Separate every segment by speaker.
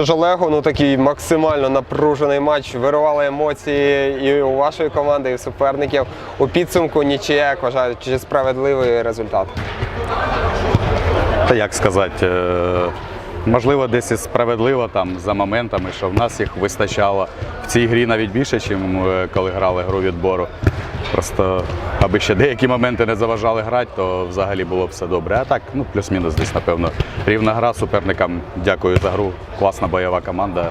Speaker 1: Що ж, Олегу, ну такий максимально напружений матч. Вирували емоції і у вашої команди, і у суперників. У підсумку нічия, як вважають, чи справедливий результат.
Speaker 2: Та як сказати, е, можливо, десь і справедливо там за моментами, що в нас їх вистачало в цій грі навіть більше, ніж коли грали гру відбору. Просто аби ще деякі моменти не заважали грати, то взагалі було б все добре. А так, ну плюс-мінус десь, напевно, рівна гра суперникам. Дякую за гру. Класна бойова команда.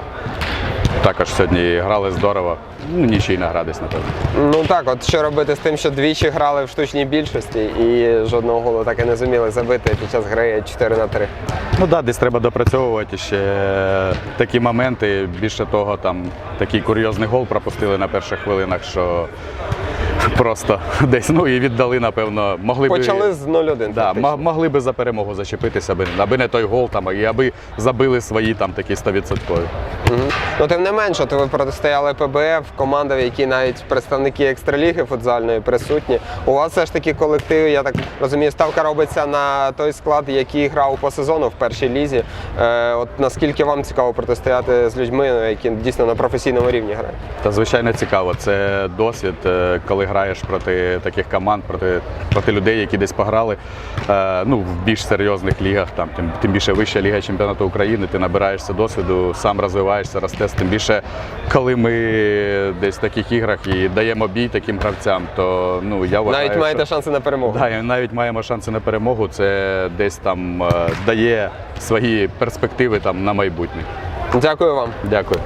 Speaker 2: Також сьогодні грали здорово. Ну, нічийна гра десь, напевно.
Speaker 1: Ну так, от що робити з тим, що двічі грали в штучній більшості і жодного голу так і не зуміли забити під час гри 4 на 3.
Speaker 2: Ну так, да, десь треба допрацьовувати ще такі моменти. Більше того, там такий курйозний гол пропустили на перших хвилинах, що просто десь ну і віддали, напевно, могли б
Speaker 1: Почали з 0-1.
Speaker 2: Да, могли би за перемогу зачепитися, аби, аби не той гол, там, і аби забили свої там такі 100%.
Speaker 1: Мгм. Ну, тим не менше, то ви протистояли ПБФ, команда, в якій навіть представники екстраліги футзальної присутні. У вас все ж таки колектив, я так розумію, ставка робиться на той склад, який грав по сезону в першій лізі. Е, от наскільки вам цікаво протистояти з людьми, які дійсно на професійному рівні грають?
Speaker 2: Та звичайно цікаво. Це досвід, е, коли граєш проти таких команд, проти, проти людей, які десь пограли е, ну, в більш серйозних лігах, там, тим, тим більше вища ліга чемпіонату України, ти набираєшся досвіду, сам розвиваєшся, ростеш. Тим більше, коли ми десь в таких іграх і даємо бій таким гравцям, то ну, я вважаю,
Speaker 1: навіть маєте
Speaker 2: що...
Speaker 1: шанси на перемогу.
Speaker 2: Да, навіть маємо шанси на перемогу. Це десь там е, дає свої перспективи там на майбутнє.
Speaker 1: Дякую вам.
Speaker 2: Дякую.